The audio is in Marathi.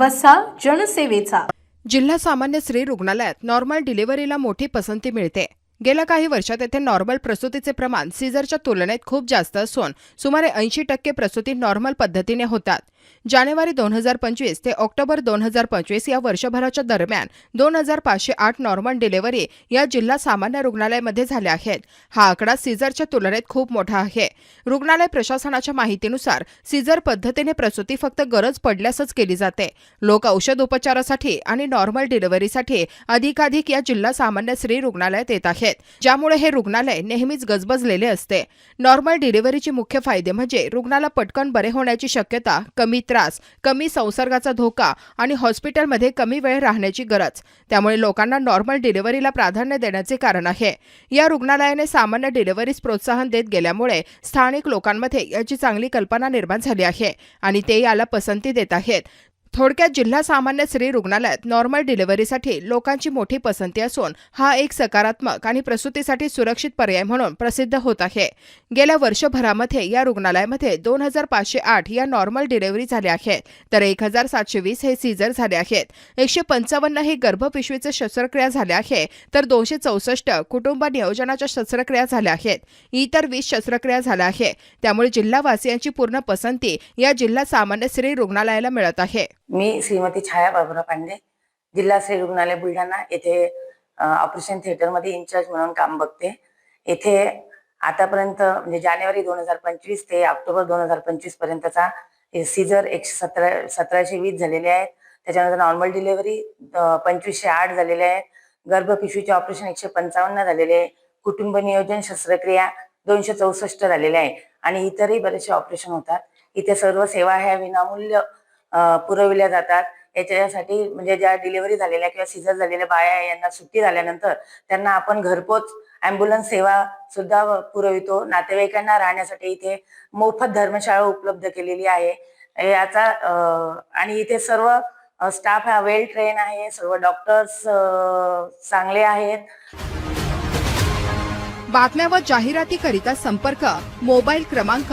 वसा जनसेवेचा. जिल्हा सामान्य स्त्री रुग्णालयात नॉर्मल डिलिव्हरीला मोठी पसंती मिळते. गेल्या काही वर्षात येथे नॉर्मल प्रसूतीचे प्रमाण सीझरच्या तुलनेत खूप जास्त असून सुमारे ऐंशी टक्के प्रसूती नॉर्मल पद्धतीने होतात. जानेवारी दोन हजार पंचवीस ते ऑक्टोबर दोन हजार पंचवीस या वर्षभराच्या दरम्यान दोन हजार पाचशे आठ नॉर्मल डिलिव्हरी या जिल्हा सामान्य रुग्णालयामध्ये झाल्या आहेत. हा आकडा सीझरच्या तुलनेत खूप मोठा आहे. रुग्णालय प्रशासनाच्या माहितीनुसार सीझर पद्धतीने प्रसूती फक्त गरज पडल्यासच केली जाते. लोक औषध उपचारासाठी आणि नॉर्मल डिलिव्हरीसाठी अधिकाधिक या जिल्हा सामान्य स्त्री रुग्णालयात येत आहेत. ज्यामुळे हे रुग्णालय नेहमीच गजबजलेले असते. नॉर्मल डिलिव्हरीचे मुख्य फायदे म्हणजे रुग्णाला पटकन बरे होण्याची शक्यता कमी त्रास कमी संसर्गाचा धोका आणि हॉस्पिटलमध्ये कमी वेळ राहण्याची गरज. त्यामुळे लोकांना नॉर्मल डिलिव्हरीला प्राधान्य देण्याचे कारण आहे. या रुग्णालयाने सामान्य डिलिव्हरीस प्रोत्साहन देत गेल्यामुळे स्थानिक लोकांमध्ये याची चांगली कल्पना निर्माण झाली आहे आणि ते याला पसंती देत आहेत. थोडक्यात जिल्हा सामान्य स्त्री रुग्णालयात नॉर्मल डिलिव्हरीसाठी लोकांची मोठी पसंती असून हा एक सकारात्मक आणि प्रसूतीसाठी सुरक्षित पर्याय म्हणून प्रसिद्ध होत आहे. गेल्या वर्षभरामध्ये या रुग्णालयामध्ये दोन हजार पाचशे आठ या नॉर्मल डिलिव्हरी झाल्या आहेत तर एक हजार सातशे वीस हे सीझर झाले आहेत. एकशे पंचावन्न हे गर्भपिशवीचे शस्त्रक्रिया झाल्या आहे तर दोनशे चौसष्ट कुटुंब नियोजनाच्या शस्त्रक्रिया झाल्या आहेत. इतर वीस शस्त्रक्रिया झाल्या आहे त्यामुळे जिल्हावासियांची पूर्ण पसंती या जिल्हा सामान्य स्त्री रुग्णालयाला मिळत आहे. मी श्रीमती छाया बाबुराव पांडे जिल्हा श्री रुग्णालय बुलढाणा येथे ऑपरेशन थिएटरमध्ये इन्चार्ज म्हणून काम बघते. येथे आतापर्यंत म्हणजे जानेवारी दोन हजार पंचवीस ते ऑक्टोबर दोन हजार पंचवीस पर्यंतचा सीझर एकशे सतरा सतराशे वीस झालेले आहेत. त्याच्यानंतर नॉर्मल डिलेवरी पंचवीसशे आठ झालेले आहेत. गर्भपिशवीचे ऑपरेशन एकशे पंचावन्न झालेले आहे. कुटुंब नियोजन शस्त्रक्रिया दोनशे चौसष्ट झालेले आहे आणि इतरही बरेचसे ऑपरेशन होतात. इथे सर्व सेवा ह्या विनामूल्य पुरविल्या जातात. याच्यासाठी म्हणजे ज्या डिलिव्हरी झालेल्या किंवा सीझर झालेल्या बाया आहे, यांना सुट्टी झाल्यानंतर त्यांना आपण घरपोच अँब्युलन्स सेवा सुद्धा पुरवितो. नातेवाईकांना राहण्यासाठी इथे मोफत धर्मशाळा उपलब्ध केलेली आहे. याचा आणि इथे सर्व स्टाफ हा वेल ट्रेन आहे. सर्व डॉक्टर्स चांगले आहेत. बातम्या व जाहिरातीकरिता संपर्क मोबाईल क्रमांक